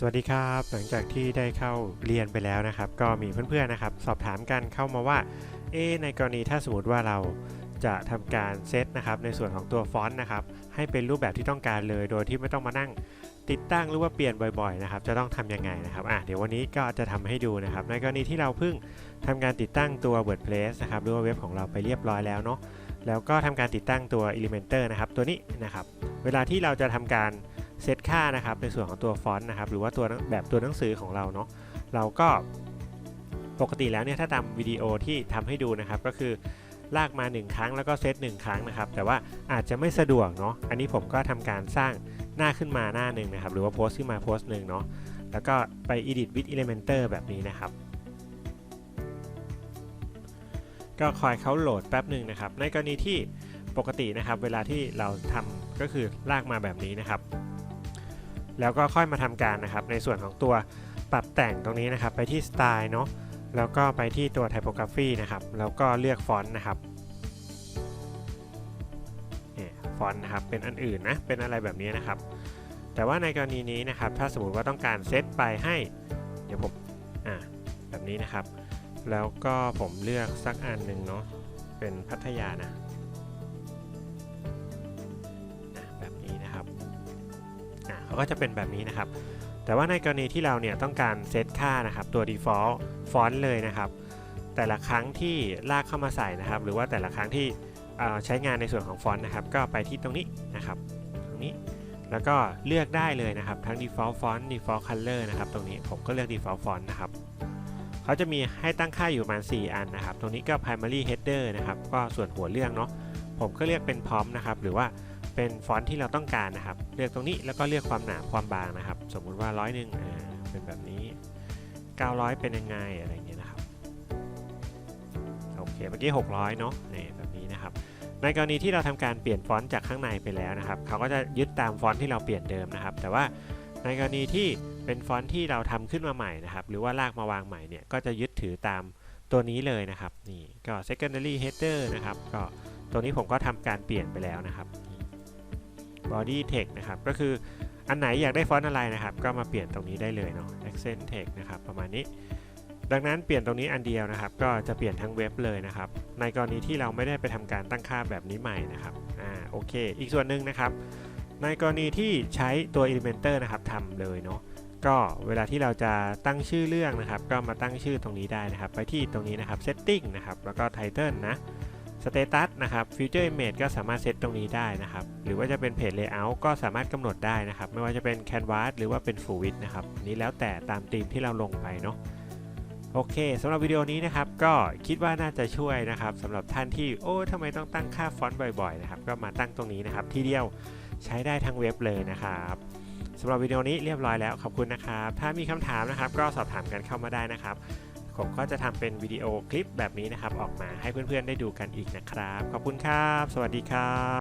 สวัสดีครับ หลังจากที่ได้เข้าเรียนไปแล้วนะครับ ก็มีเพื่อนๆนะครับ สอบถามกันเข้ามาว่าเอในกรณีถ้าสมมติว่าเราจะทำการเซตนะครับในส่วนของตัวฟอนต์นะครับให้เป็นรูปแบบที่ต้องการเลย โดยที่ไม่ต้องมานั่งติดตั้งหรือว่าเปลี่ยนบ่อยๆนะครับจะต้องทำยังไงนะครับอะเดี๋ยววันนี้ก็จะทำให้ดูนะครับ ในกรณีที่เราเพิ่งทำการติดตั้งตัว WordPress นะครับหรือว่าเว็บของเราไปเรียบร้อยแล้วเนาะแล้วก็ทำการติดตั้งตัว Elementor นะครับตัวนี้นะครับเวลาที่เราจะทำการ เซตค่านะครับในส่วนของตัวฟอนต์นะครับหรือว่าตัวแบบตัวหนังสือของเราเนาะเราก็ปกติแล้วเนี่ยถ้าตามวิดีโอที่ทำให้ดูนะครับก็คือลากมา 1 ครั้งแล้วก็เซต1ครั้งนะครับแต่ว่าอาจจะไม่สะดวกเนาะอันนี้ผมก็ทำการสร้างหน้าขึ้นมาหน้าหนึ่งนะครับหรือว่าโพสต์ขึ้นมาโพสต์หนึ่งเนาะแล้วก็ไป edit with Elementor แบบนี้นะครับ ก็คอยเขาโหลดแป๊บหนึ่งนะครับในกรณีที่ปกตินะครับเวลาที่เราทำก็คือลากมาแบบนี้นะครับ แล้วก็ค่อยมาทำการนะครับในส่วนของตัวปรับแต่งตรงนี้นะครับ ไปที่สไตล์เนาะแล้วก็ไปที่ตัว typography นะครับ แล้วก็เลือกฟอนต์นะครับเนี่ยฟอนต์นะครับเป็นอันอื่นนะเป็นอะไรแบบนี้นะครับ แต่ว่าในกรณีนี้นะครับ ถ้าสมมติว่าต้องการเซตไปให้ เดี๋ยวผมอ่าแบบนี้นะครับ แล้วก็ผมเลือกสักอันหนึ่งเนาะเป็นพัทยานะ ก็จะเป็นแบบนี้นะครับ แต่ว่าในกรณีที่เราเนี่ยต้องการเซตค่านะครับตัว default ฟอนต์เลยนะครับ แต่ละครั้งที่ลากเข้ามาใส่นะครับ หรือว่าแต่ละครั้งที่ใช้งานในส่วนของฟอนต์นะครับ ก็ไปที่ตรงนี้นะครับ ตรงนี้แล้วก็เลือกได้เลยนะครับ ทั้ง default font default color นะครับตรงนี้ผมก็เลือก default font นะครับเขาจะมีให้ตั้งค่าอยู่ประมาณ 4 อันนะครับ ตรงนี้ก็ primary header นะครับ ก็ส่วนหัวเรื่องเนาะผมก็เลือกเป็น prompt นะครับ หรือว่า เป็นฟอนต์ที่เราต้องการนะครับ เลือกตรงนี้แล้วก็เลือกความหนาความบางนะครับ สมมุติว่าร้อยหนึ่งเป็นแบบนี้ 900 เป็นยังไงอะไรเงี้ยนะครับโอเคเมื่อกี้ 600 เนาะนี่แบบนี้นะครับ ในกรณีที่เราทำการเปลี่ยนฟอนต์จากข้างในไปแล้วนะครับ เขาก็จะยึดตามฟอนต์ที่เราเปลี่ยนเดิมนะครับ แต่ว่าในกรณีที่เป็นฟอนต์ที่เราทำขึ้นมาใหม่นะครับ หรือว่าลากมาวางใหม่เนี่ยก็จะยึดถือตามตัวนี้เลยนะครับนี่ก็ secondary header นะครับก็ตัวนี้ผมก็ทำการเปลี่ยนไปแล้วนะครับ body text นะครับ ก็คืออันไหนอยากได้ฟอนต์อะไรนะครับ ก็มาเปลี่ยนตรงนี้ได้เลยเนาะ accent text นะครับประมาณนี้ ดังนั้นเปลี่ยนตรงนี้อันเดียวนะครับ ก็จะเปลี่ยนทั้งเว็บเลยนะครับ ในกรณีที่เราไม่ได้ไปทำการตั้งค่าแบบนี้ใหม่นะครับ อ่าโอเค อีกส่วนหนึ่งนะครับ ในกรณีที่ใช้ตัว Elementor นะครับทำเลยเนาะก็เวลาที่เราจะตั้งชื่อเรื่องนะครับ ก็มาตั้งชื่อตรงนี้ได้นะครับ ไปที่ตรงนี้นะครับ setting นะครับ แล้วก็ title นะ status นะครับ future image ก็สามารถเซตตรงนี้ได้นะครับ หรือว่าจะเป็น page layout ก็สามารถกำหนดได้นะครับ ไม่ว่าจะเป็น canvas หรือว่าเป็น full width นะครับนนี้แล้วแต่ตามธีมที่เราลงไปเนาะโอเคสำหรับวิดีโอนี้นะครับก็คิดว่าน่าจะช่วยนะครับสำหรับท่านที่โอ้ทำไมต้องตั้งค่าฟอนต์บ่อยๆนะครับก็มาตั้งตรงนี้นะครับทีเดียวใช้ได้ทั้งเว็บเลยนะครับสำหรับวิดีโอนี้เรียบร้อยแล้วขอบคุณนะครับ ถ้ามีคำถามนะครับก็สอบถามกันเข้ามาได้นะครับ ผมก็จะทำเป็นวิดีโอคลิปแบบนี้นะครับ ออกมาให้เพื่อนๆได้ดูกันอีกนะครับ ขอบคุณครับ สวัสดีครับ